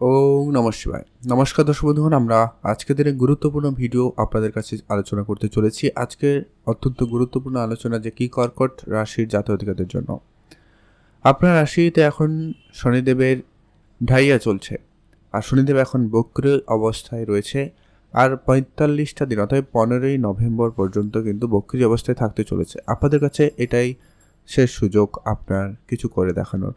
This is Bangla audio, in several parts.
ও নমস্কার নমস্কার দর্শক বন্ধুগণ, আমরা আজকের দিনে গুরুত্বপূর্ণ ভিডিও আপনাদের কাছে আলোচনা করতে চলেছি। আজকে অত্যন্ত গুরুত্বপূর্ণ আলোচনা যে কি কর্কট রাশির জাতকাদের জন্য। আপনার রাশিতে এখন শনিদেবের ঢাইয়া চলছে। আর শনিদেব এখন বক্র অবস্থায় রয়েছে। আর পঁয়তাল্লিশটা দিন অর্থাৎ পনেরোই নভেম্বর পর্যন্ত কিন্তু বক্রি অবস্থায় থাকতে চলেছে। আপনাদের কাছে এটাই শেষ সুযোগ আপনার কিছু করে দেখানোর।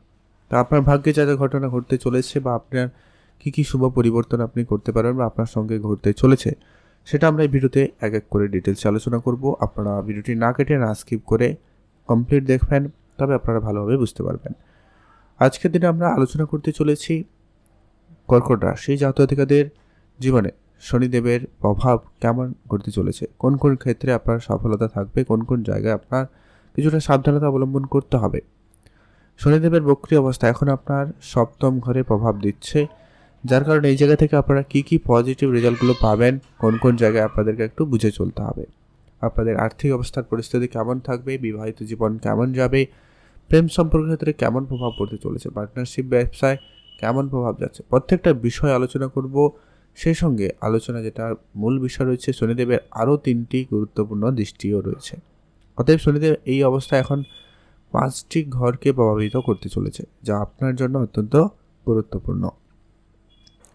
তা আপনার ভাগ্যে যা যা ঘটনা ঘটতে চলেছে বা আপনার কী কী শুভ পরিবর্তন আপনি করতে পারেন বা আপনার সঙ্গে ঘটতে চলেছে, সেটা আমরা এই ভিডিওতে এক এক করে ডিটেলসে আলোচনা করব। আপনারা ভিডিওটি না কেটে, না স্কিপ করে কমপ্লিট দেখবেন, তবে আপনারা ভালোভাবে বুঝতে পারবেন। আজকের দিনে আমরা আলোচনা করতে চলেছি কর্কট রাশি জাতকাদের জীবনে শনিদেবের প্রভাব কেমন ঘটতে চলেছে? কোন কোন ক্ষেত্রে আপনার সফলতা থাকবে? কোন কোন জায়গায় আপনার কিছুটা সাবধানতা অবলম্বন করতে হবে? শনিদেবের বক্রি অবস্থা এখন আপনার সপ্তম ঘরে প্রভাব দিচ্ছে। যার কারণে এই জায়গা থেকে আপনারা কী কী পজিটিভ রেজাল্টগুলো পাবেন, কোন কোন জায়গায় আপনাদেরকে একটু বুঝে চলতে হবে। আপনাদের আর্থিক অবস্থার পরিস্থিতি কেমন থাকবে, বিবাহিত জীবন কেমন যাবে, প্রেম সম্পর্কের ক্ষেত্রে কেমন প্রভাব পড়তে চলেছে পার্টনারশিপ ব্যবসায় কেমন প্রভাব যাচ্ছে, প্রত্যেকটা বিষয় আলোচনা করব। সেই সঙ্গে আলোচনা যেটা মূল বিষয় রয়েছে, শনিদেবের আরও তিনটি গুরুত্বপূর্ণ দৃষ্টিও রয়েছে। অতএব শনিদেব এই অবস্থা এখন পাঁচটি ঘরকে প্রভাবিত করতে চলেছে, যা আপনার জন্য অত্যন্ত গুরুত্বপূর্ণ।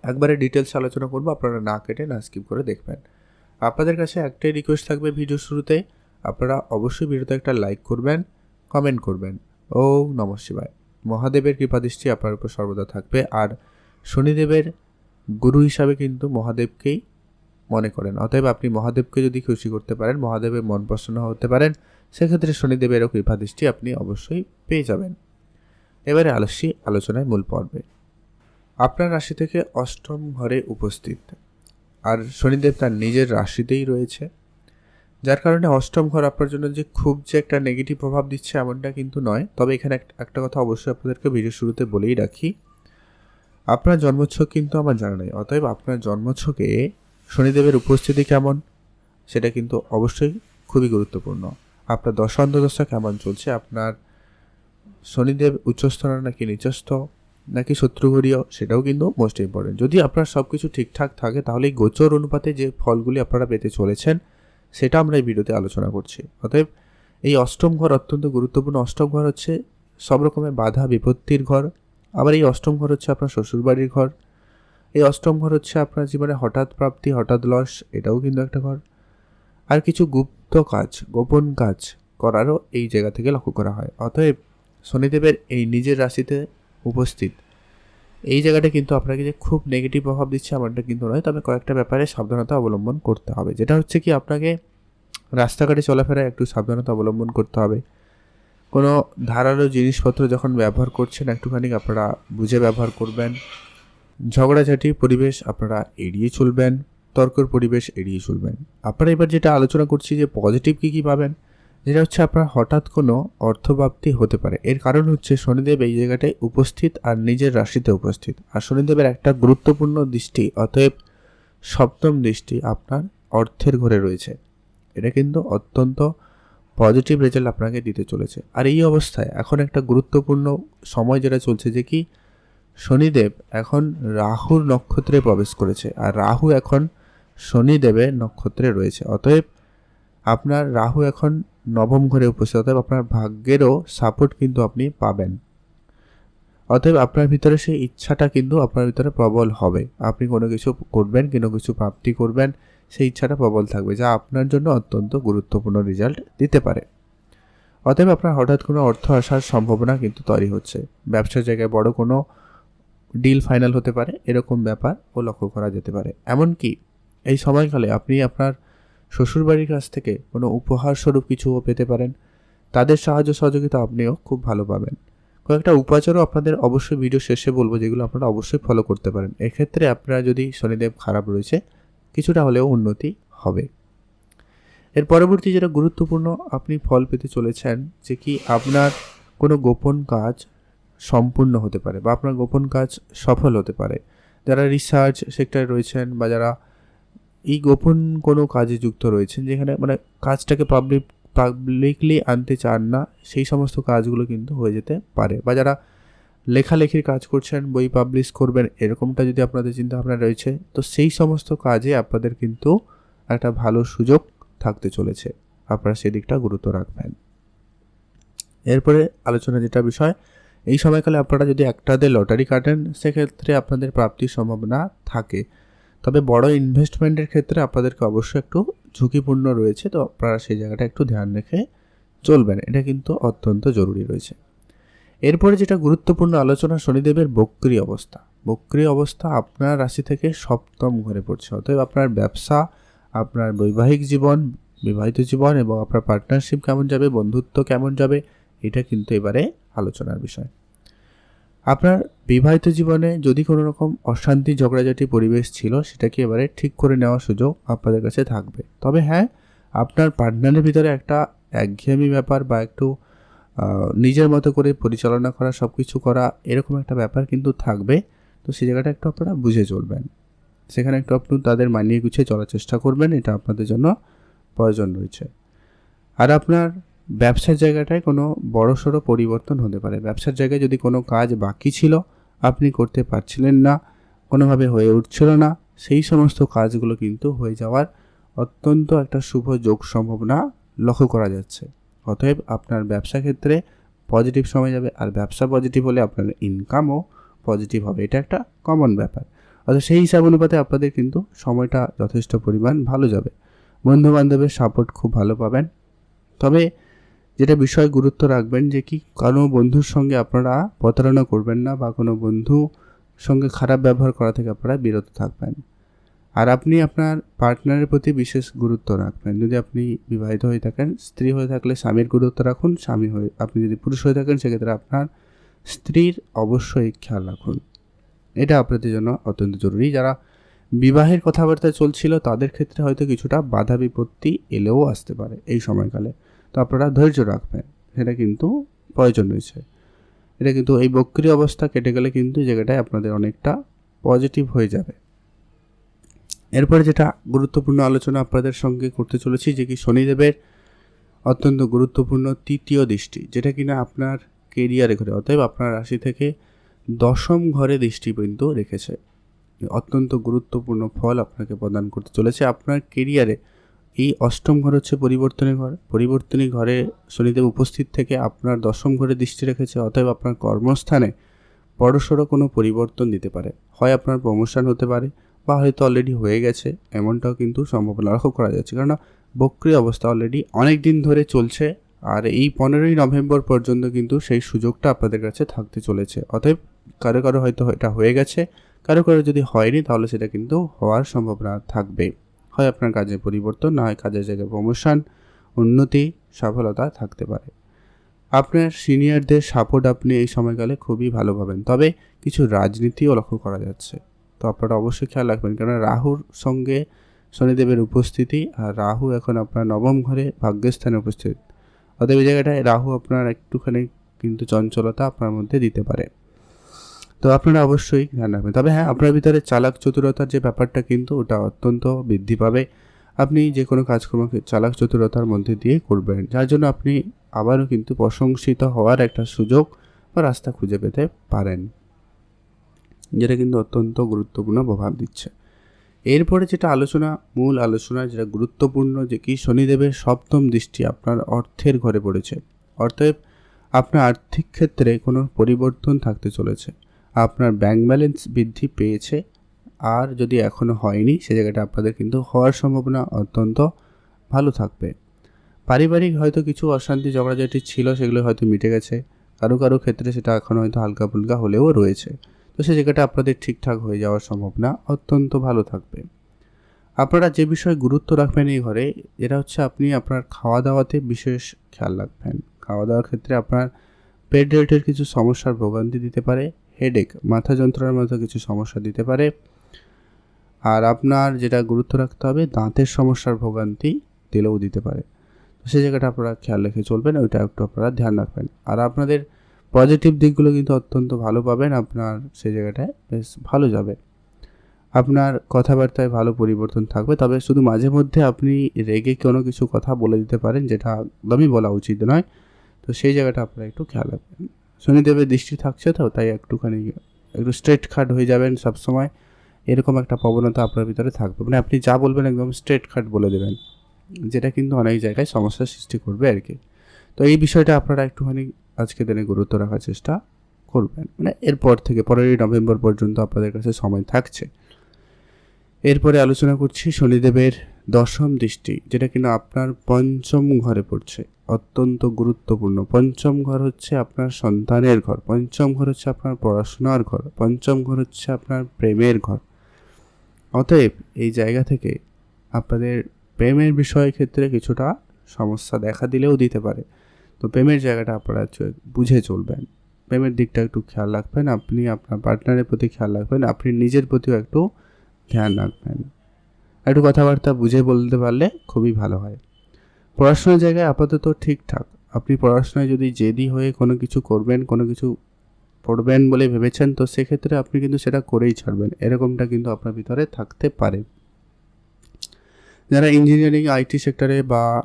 একবারে ডিটেলস আলোচনা করব, আপনারা না কেটে, না স্কিপ করে দেখবেন। আপনাদের কাছে একটাই রিকোয়েস্ট থাকবে ভিডিও শুরুতে। আপনারা অবশ্যই ভিডিওতে একটা লাইক করবেন কমেন্ট করবেন। ও নম শিবায়। মহাদেবের কৃপাদৃষ্টি আপনার উপর সর্বদা থাকবে। আর শনিদেবের গুরু হিসাবে কিন্তু মহাদেবকেই মনে করেন। অতএব আপনি মহাদেবকে যদি খুশি করতে পারেন, মহাদেবের মন প্রসন্ন হতে পারেন, সেক্ষেত্রে শনিদেবেরও কৃপাদৃষ্টি আপনি অবশ্যই পেয়ে যাবেন। এবারে আলস্যি আলোচনায় মূল পর্বে। আপনার রাশি থেকে অষ্টম ঘরে উপস্থিত। আর শনিদেব তার নিজের রাশিতেই রয়েছে। যার কারণে অষ্টম ঘর আপনার জন্য যে খুব যে একটা নেগেটিভ প্রভাব দিচ্ছে এমনটা কিন্তু নয়। তবে এখানে একটা কথা অবশ্যই আপনাদেরকে ভিডিও শুরুতে বলেই রাখি। আপনার জন্মছক কিন্তু আমার জানা নেই। অতএব আপনার জন্মছকে শনিদেবের উপস্থিতি কেমন? সেটা কিন্তু অবশ্যই খুবই গুরুত্বপূর্ণ। আপনার দশান্তদশা কেমন চলছে? আপনার শনিদেব উচ্চস্থ নাকি নিচস্থ? নাকি শত্রুঘরীয় সেটাও কিন্তু মোস্ট ইম্পর্টেন্ট যদি আপনার সব কিছু ঠিকঠাক থাকে, তাহলে এই গোচর অনুপাতে যে ফলগুলি আপনারা পেতে চলেছেন, সেটা আমরা এই ভিডিওতে আলোচনা করছি। অতএব এই অষ্টম ঘর অত্যন্ত গুরুত্বপূর্ণ। অষ্টম ঘর হচ্ছে সব রকমের বাধা, বিপত্তির ঘর। আবার এই অষ্টম ঘর হচ্ছে আপনার শ্বশুরবাড়ির ঘর। এই অষ্টম ঘর হচ্ছে আপনার জীবনে হঠাৎ প্রাপ্তি, হঠাৎ লস, এটাও কিন্তু একটা ঘর। আর কিছু গুপ্ত কাজ, গোপন কাজ করারও এই জায়গা থেকে লক্ষ্য করা হয়। অতএব শনিদেবের এই নিজের রাশিতে উপস্থিত। এই জায়গাটা কিন্তু আপনাকে যে খুব নেগেটিভ প্রভাব দিচ্ছে আমারটা কিন্তু নয়, তবে কয়েকটা ব্যাপারে সাবধানতা অবলম্বন করতে হবে। যেটা হচ্ছে কি, আপনাকে রাস্তাঘাটে চলাফেরায় একটু সাবধানতা অবলম্বন করতে হবে। কোনো ধারালো জিনিসপত্র যখন ব্যবহার করছেন, একটুখানি আপনারা বুঝে ব্যবহার করবেন। ঝগড়াঝাটি পরিবেশ আপনারা এড়িয়ে চলবেন, তর্কর পরিবেশ এড়িয়ে চলবেন। আপনারা এবার যেটা আলোচনা করছি যে পজিটিভ কী কী পাবেন যেটা হচ্ছে আপনার হঠাৎ কোনো অর্থপ্রাপ্তি হতে পারে। এর কারণ হচ্ছে শনিদেব এই জায়গাটায় উপস্থিত আর নিজের রাশিতে উপস্থিত। আর শনিদেবের একটা গুরুত্বপূর্ণ দৃষ্টি অতএব সপ্তম দৃষ্টি আপনার অর্থের ঘরে রয়েছে। এটা কিন্তু অত্যন্ত পজিটিভ রেজাল্ট আপনাকে দিতে চলেছে। আর এই অবস্থায় এখন একটা গুরুত্বপূর্ণ সময় যেটা চলছে যে কি, শনিদেব এখন রাহুর নক্ষত্রে প্রবেশ করেছে। আর রাহু এখন শনিদেবের নক্ষত্রে রয়েছে। অতএব আপনার রাহু এখন নবম ঘরে উপস্থিত, অতএব আপনার ভাগ্যেরও সাপোর্ট কিন্তু আপনি পাবেন। অতএব আপনার ভিতরে সেই ইচ্ছাটা কিন্তু আপনার ভিতরে প্রবল হবে। আপনি কোনো কিছু করবেন কোনো কিছু প্রাপ্তি করবেন, সেই ইচ্ছাটা প্রবল থাকবে, যা আপনার জন্য অত্যন্ত গুরুত্বপূর্ণ রেজাল্ট দিতে পারে। অতএব আপনার হঠাৎ কোনো অর্থ আসার সম্ভাবনা কিন্তু তৈরি হচ্ছে। ব্যবসার জায়গায় বড় কোনো ডিল ফাইনাল হতে পারে, এরকম ব্যাপার ও লক্ষ্য করা যেতে পারে। এমনকি এই সময়কালে আপনি আপনার শ্বশুরবাড়ির কাছ থেকে কোনো উপহার স্বরূপ কিছুও পেতে পারেন। তাদের সাহায্য সহযোগিতা আপনিও খুব ভালো পাবেন। কয়েকটা উপাচারও আপনাদের অবশ্যই ভিডিও শেষে বলব যেগুলো আপনারা অবশ্যই ফলো করতে পারেন। এক্ষেত্রে আপনারা যদি শনিদেব খারাপ রয়েছে, কিছুটা হলেও উন্নতি হবে। এর পরবর্তী যেটা গুরুত্বপূর্ণ, আপনি ফল পেতে চলেছেন যে কি আপনার কোনো গোপন কাজ সম্পূর্ণ হতে পারে বা আপনার গোপন কাজ সফল হতে পারে। যারা রিসার্চ সেক্টরে রয়েছেন বা যারা এই গোপন কোনো কাজে যুক্ত রয়েছেন যেখানে মানে কাজটাকে পাবলিক পাবলিকলি আনতে চান না, সেই সমস্ত কাজগুলো কিন্তু হয়ে যেতে পারে। বা যারা লেখালেখির কাজ করছেন, বই পাবলিশ করবেন, এরকমটা যদি আপনাদের চিন্তাভাবনা রয়েছে, তো সেই সমস্ত কাজে আপনাদের কিন্তু একটা ভালো সুযোগ থাকতে চলেছে। আপনারা সেদিকটা গুরুত্ব রাখবেন। এরপরে আলোচনা যেটা বিষয়, এই সময়কালে আপনারা যদি একটাতে লটারি কাটেন, সেক্ষেত্রে আপনাদের প্রাপ্তির সম্ভাবনা থাকে। তবে বড় ইনভেস্টমেন্টের ক্ষেত্রে আপনাদেরকে অবশ্যই একটু ঝুঁকিপূর্ণ রয়েছে, তো আপনারা সেই জায়গাটা একটু ধ্যান রেখে চলবেন। এটা কিন্তু অত্যন্ত জরুরি রয়েছে। এরপরে যেটা গুরুত্বপূর্ণ আলোচনা, শনিদেবের বক্রি অবস্থা। বক্রি অবস্থা আপনার রাশি থেকে সপ্তম ঘরে পড়ছে। অতএব আপনার ব্যবসা, আপনার বৈবাহিক জীবন, বিবাহিত জীবন এবং আপনার পার্টনারশিপ কেমন যাবে, বন্ধুত্ব কেমন যাবে, এটা কিন্তু এবারে আলোচনার বিষয়। আপনার বিবাহিত জীবনে যদি কোনো রকম অশান্তি, ঝগড়াঝাটি পরিবেশ ছিল, সেটাকে এবারে ঠিক করে নেওয়ার সুযোগ আপনাদের কাছে থাকবে। তবে হ্যাঁ আপনার পার্টনারের ভিতরে একটা একঘেয়েমি ব্যাপার বা একটু নিজের মতো করে পরিচালনা করা সব কিছু করা এরকম একটা ব্যাপার কিন্তু থাকবে। তো সেই জায়গাটা একটু আপনারা বুঝে চলবেন। সেখানে একটু আপনি তাদের মানিয়ে গুছিয়ে চলার চেষ্টা করবেন, এটা আপনাদের জন্য প্রয়োজন রয়েছে। আর আপনার ব্যবসার জায়গাটায় কোনো বড় সড়ো পরিবর্তন হতে পারে। ব্যবসার জায়গায় যদি কোনো কাজ বাকি ছিল, আপনি করতে পারছিলেন না, কোনোভাবে হয়ে উঠছিল না, সেই সমস্ত কাজগুলো কিন্তু হয়ে যাওয়ার অত্যন্ত একটা শুভ যোগ সম্ভাবনা লক্ষ্য করা যাচ্ছে। অতএব আপনার ব্যবসা ক্ষেত্রে পজিটিভ সময় যাবে, আর ব্যবসা পজিটিভ হলে আপনার ইনকামও পজিটিভ হবে। এটা একটা কমন ব্যাপার। অর্থাৎ সেই হিসাব অনুপাতে আপনাদের কিন্তু সময়টা যথেষ্ট পরিমাণ ভালো যাবে। বন্ধু বান্ধবের সাপোর্ট খুব ভালো পাবেন। তবে যেটা বিষয় গুরুত্ব রাখবেন যে কি কোনো বন্ধুর সঙ্গে আপনারা প্রতারণা করবেন না বা কোনো বন্ধু সঙ্গে খারাপ ব্যবহার করা থেকে আপনারা বিরত থাকবেন। আর আপনি আপনার পার্টনারের প্রতি বিশেষ গুরুত্ব রাখবেন। যদি আপনি বিবাহিত হয়ে থাকেন, স্ত্রী হয়ে থাকলে স্বামীর গুরুত্ব রাখুন, স্বামী হয়ে, আপনি যদি পুরুষ হয়ে থাকেন, সেক্ষেত্রে আপনার স্ত্রীর অবশ্যই খেয়াল রাখুন। এটা আপনাদের জন্য অত্যন্ত জরুরি। যারা বিবাহের কথাবার্তা চলছিল, তাদের ক্ষেত্রে হয়তো কিছুটা বাধা বিপত্তি এলেও আসতে পারে এই সময়কালে। তো আপনারা ধৈর্য রাখবেন। সেটা কিন্তু প্রয়োজন রয়েছে। এটা কিন্তু এই বক্রি অবস্থা কেটে গেলে কিন্তু জায়গাটায় আপনাদের অনেকটা পজিটিভ হয়ে যাবে। এরপরে যেটা গুরুত্বপূর্ণ আলোচনা আপনাদের সঙ্গে করতে চলেছি, যে কি শনিদেবের অত্যন্ত গুরুত্বপূর্ণ তৃতীয় দৃষ্টি, যেটা কিনা আপনার কেরিয়ারে ঘরে অতএব আপনার রাশি থেকে দশম ঘরে দৃষ্টি কিন্তু রেখেছে। অত্যন্ত গুরুত্বপূর্ণ ফল আপনাকে প্রদান করতে চলেছে। আপনার কেরিয়ারে এই অষ্টম ঘর হচ্ছে পরিবর্তনের ঘর। পরিবর্তনী ঘরে শনিদেব উপস্থিত থেকে আপনার দশম ঘরে দৃষ্টি রেখেছে, অতএব আপনার কর্মস্থানে বড়সড় কোনো পরিবর্তন দিতে পারে। হয় আপনার প্রমোশন হতে পারে বা হয়তো অলরেডি হয়ে গেছে, এমনটাও কিন্তু সম্ভাবনা লক্ষ্য করা যাচ্ছে। কেননা বক্রি অবস্থা অলরেডি অনেক দিন ধরে চলছে আর এই পনেরোই নভেম্বর পর্যন্ত কিন্তু সেই সুযোগটা আপনাদের কাছে থাকতে চলেছে। অতএব কারও কারও হয়তো এটা হয়ে গেছে, কারও কারও যদি হয়নি তাহলে সেটা কিন্তু হওয়ার সম্ভাবনা থাকবে। হয় আপনার কাজে পরিবর্তন, না হয় কাজের জায়গায় প্রমোশন উন্নতি, সফলতা থাকতে পারে। আপনার সিনিয়রদের সাপোর্ট আপনি এই সময়কালে খুবই ভালো পাবেন। তবে কিছু রাজনীতিও লক্ষ্য করা যাচ্ছে। তো আপনারা অবশ্যই খেয়াল রাখবেন কারণ রাহুর সঙ্গে শনিদেবের উপস্থিতি আর রাহু এখন আপনার নবম ঘরে ভাগ্যস্থানে উপস্থিত। অতএব এই জায়গাটায় রাহু আপনার একটুখানি কিন্তু চঞ্চলতা আপনার মধ্যে দিতে পারে। তো আপনারা অবশ্যই ধ্যান রাখবেন। তবে হ্যাঁ আপনার ভিতরে চালাক চতুরতার যে ব্যাপারটা কিন্তু ওটা অত্যন্ত বৃদ্ধি পাবে। আপনি যে কোনো কাজকর্মকে চালাক চতুরতার মধ্যে দিয়ে করবেন। যার জন্য আপনি আবারও কিন্তু প্রশংসিত হওয়ার একটা সুযোগ বা রাস্তা খুঁজে পেতে পারেন। যেটা কিন্তু অত্যন্ত গুরুত্বপূর্ণ প্রভাব দিচ্ছে। এরপরে যেটা আলোচনা, মূল আলোচনা, যেটা গুরুত্বপূর্ণ, যে কি শনিদেবের সপ্তম দৃষ্টি আপনার অর্থের ঘরে পড়েছে। অর্থাৎ আপনার আর্থিক ক্ষেত্রে কোনো পরিবর্তন থাকতে চলেছে। আপনার ব্যাংক ব্যালেন্স বৃদ্ধি পেয়েছে আর যদি এখনও হয়নি, সে জায়গাটা আপনাদের কিন্তু হওয়ার সম্ভাবনা অত্যন্ত ভালো থাকবে। পারিবারিক হয়তো কিছু অশান্তি ঝগড়াঝাটি ছিল, সেগুলো হয়তো মিটে গেছে। কারও কারও ক্ষেত্রে সেটা এখন হয়তো হালকা ফুলকা হলেও রয়েছে। তো সে জায়গাটা আপনাদের ঠিকঠাক হয়ে যাওয়ার সম্ভাবনা অত্যন্ত ভালো থাকবে। আপনারা যে বিষয়ে গুরুত্ব রাখবেন এই ঘরে এটা হচ্ছে আপনি আপনার খাওয়া দাওয়াতে বিশেষ খেয়াল রাখবেন। খাওয়া দাওয়ার ক্ষেত্রে আপনার পেট রিলেটেড কিছু সমস্যার ভোগান্তি দিতে পারে। হেডেক মাথা যন্ত্রণার মতো কিছু সমস্যা দিতে পারে। আর আপনার যেটা গুরুত্ব রাখতে হবে, দাঁতের সমস্যার ভোগান্তি দিলেও দিতে পারে। তো সেই জায়গাটা আপনারা খেয়াল রেখে চলবেন, ওইটা একটু আপনারা ধ্যান রাখবেন। আর আপনাদের পজিটিভ দিকগুলো কিন্তু অত্যন্ত ভালো পাবেন, আপনার সেই জায়গাটায় বেশ ভালো যাবে। আপনার কথাবার্তায় ভালো পরিবর্তন থাকবে, তবে শুধু মাঝে মধ্যে আপনি রেগে কোনো কিছু কথা বলে দিতে পারেন, যেটা একদমই বলা উচিত নয়। তো সেই জায়গাটা আপনারা একটু খেয়াল রাখবেন। শনিদেবের দৃষ্টি থাকছে তো, তাই একটুখানি একটু স্ট্রেট খাট হয়ে যাবেন সবসময়। এরকম একটা প্রবণতা আপনার ভিতরে থাকবে। মানে আপনি যা বলবেন একদম স্ট্রেট খাট বলে দেবেন, যেটা কিন্তু অনেক জায়গায় সমস্যার সৃষ্টি করবে আর কি। তো এই বিষয়টা আপনারা একটুখানি আজকে দিনে গুরুত্ব রাখার চেষ্টা করবেন। মানে এরপর থেকে, পনেরোই নভেম্বর পর্যন্ত আপনাদের কাছে সময় থাকছে। এরপরে আলোচনা করছি শনিদেবের দশম দৃষ্টি, যেটা কিনা আপনার পঞ্চম ঘরে পড়ছে। অত্যন্ত গুরুত্বপূর্ণ। পঞ্চম ঘর হচ্ছে আপনার সন্তানের ঘর। পঞ্চম ঘর হচ্ছে আপনার পড়াশোনার ঘর। পঞ্চম ঘর হচ্ছে আপনার প্রেমের ঘর। অতএব এই জায়গা থেকে আপনাদের প্রেমের বিষয়ের ক্ষেত্রে কিছুটা সমস্যা দেখা দিলেও দিতে পারে। তো প্রেমের জায়গাটা আপনারা বুঝে চলবেন। প্রেমের দিকটা একটু খেয়াল রাখবেন। আপনি আপনার পার্টনারের প্রতি খেয়াল রাখবেন। আপনি নিজের প্রতিও একটু ধ্যান রাখবেন। একটু কথাবার্তা বুঝে বলতে পারলে খুবই ভালো হয়। পড়াশোনার জায়গায় আপাতত ঠিকঠাক। আপনি পড়াশোনায় যদি জেদি হয়ে কোনো কিছু করবেন, কোনো কিছু পড়বেন বলে ভেবেছেন, তো সেক্ষেত্রে আপনি কিন্তু সেটা করেই ছাড়বেন। এরকমটা কিন্তু আপনার ভিতরে থাকতে পারে। যারা ইঞ্জিনিয়ারিং আইটি সেক্টরে বা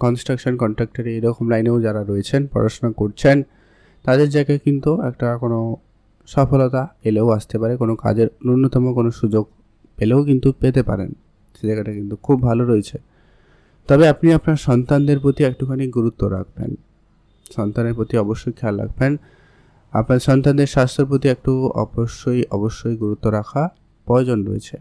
কনস্ট্রাকশন কন্ট্রাক্টরে এরকম লাইনেও যারা রয়েছেন, পড়াশোনা করছেন, তাদের জায়গায় কিন্তু একটা কোনো সফলতা এলেও আসতে পারে, কোনো কাজের ন্যূনতম কোনো সুযোগ পেলেও কিন্তু পেতে পারেন। সে জায়গাটা কিন্তু খুব ভালো রয়েছে। তবে আপনি আপনার সন্তানদের প্রতি একটুখানি গুরুত্ব রাখবেন। সন্তানের প্রতি অবশ্যই খেয়াল রাখবেন। আপনার সন্তানদের স্বাস্থ্যের প্রতি একটু অবশ্যই অবশ্যই গুরুত্ব রাখা প্রয়োজন রয়েছে।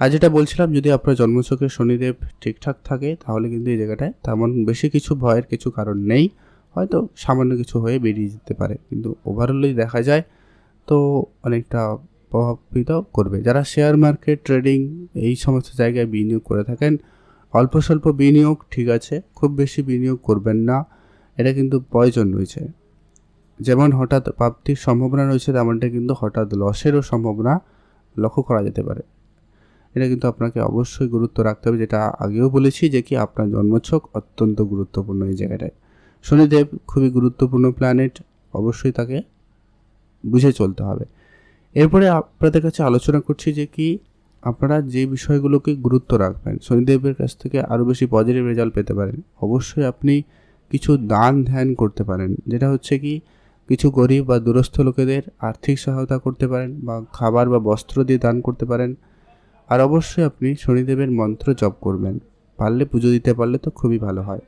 আর যেটা বলছিলাম, যদি আপনার জন্মছকে শনিদেব ঠিকঠাক থাকে, তাহলে কিন্তু এই জায়গাটায় তেমন বেশি কিছু ভয়ের কিছু কারণ নেই। হয়তো সামান্য কিছু হয়ে বেরিয়ে যেতে পারে, কিন্তু ওভারঅলই দেখা যায় তো অনেকটা প্রভাবিত করবে। যারা শেয়ার মার্কেট ট্রেডিং এই সমস্ত জায়গায় বিনিয়োগ করে থাকেন অল্প স্বল্প বিনিয়োগ, ঠিক আছে, খুব বেশি বিনিয়োগ করবেন না, এটা কিন্তু প্রয়োজন রয়েছে। যেমন হঠাৎ প্রাপ্তির সম্ভাবনা রয়েছে, তেমনটা কিন্তু হঠাৎ লসেরও সম্ভাবনা লক্ষ্য করা যেতে পারে। এটা কিন্তু আপনাকে অবশ্যই গুরুত্ব রাখতে হবে, যেটা আগেও বলেছি যে কি আপনার জন্মছক অত্যন্ত গুরুত্বপূর্ণ এই জায়গাটায়। শনিদেব খুবই গুরুত্বপূর্ণ প্ল্যানেট অবশ্যই তাকে বুঝে চলতে হবে। এরপরে আপনাদের কাছে আলোচনা করছি যে কি আপনারা যে বিষয়গুলোকে গুরুত্ব রাখবেন, শনিদেবের কাছ থেকে আরও বেশি পজিটিভ রেজাল্ট পেতে পারেন। অবশ্যই আপনি কিছু দান ধ্যান করতে পারেন। যেটা হচ্ছে কি, কিছু গরিব বা দূরস্থ লোকেদের আর্থিক সহায়তা করতে পারেন বা খাবার বা বস্ত্র দিয়ে দান করতে পারেন। আর অবশ্যই আপনি শনিদেবের মন্ত্র জপ করবেন। পারলে পুজো দিতে পারলে তো খুবই ভালো হয়।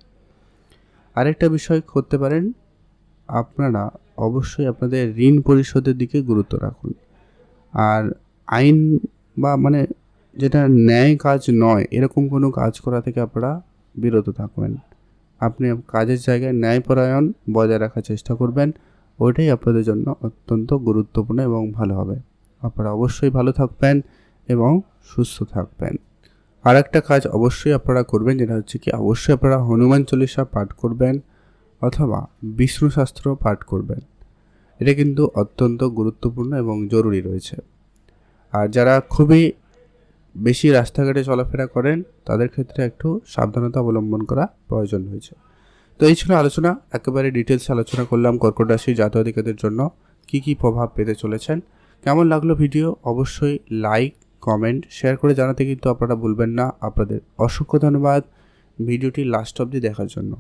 আরেকটা বিষয় করতে পারেন, আপনারা অবশ্যই আপনাদের ঋণ পরিশোধের দিকে গুরুত্ব রাখুন। আর আইন বা মানে যেটা ন্যায় কাজ নয়, এরকম কোনো কাজ করা থেকে আপনারা বিরত থাকবেন। আপনি কাজের জায়গায় ন্যায়পরায়ণ বজায় রাখার চেষ্টা করবেন, ওইটাই আপনাদের জন্য অত্যন্ত গুরুত্বপূর্ণ এবং ভালো হবে। আপনারা অবশ্যই ভালো থাকবেন এবং সুস্থ থাকবেন। আর একটা কাজ অবশ্যই আপনারা করবেন, যেটা হচ্ছে কি, অবশ্যই আপনারা হনুমান চল্লিশা পাঠ করবেন অথবা বিষ্ণু শাস্ত্র পাঠ করবেন। এটা কিন্তু অত্যন্ত গুরুত্বপূর্ণ এবং জরুরি রয়েছে। আর যারা খুবই বেশি রাস্তাঘাটে চলাফেরা করেন, তাদের ক্ষেত্রে একটু সাবধানতা অবলম্বন করা প্রয়োজন হয়েছে। তো এই ছিল আলোচনা। একেবারে ডিটেলস আলোচনা করলাম কর্কট রাশি জাতক জন্য। কি কি প্রভাব পেতে চলেছেন? কেমন লাগল ভিডিও? অবশ্যই লাইক কমেন্ট শেয়ার করে জানাতে কিন্তু আপনারা ভুলবেন না। আপনাদের অসংখ্য ধন্যবাদ ভিডিওটি লাস্ট অবধি দেখার জন্য।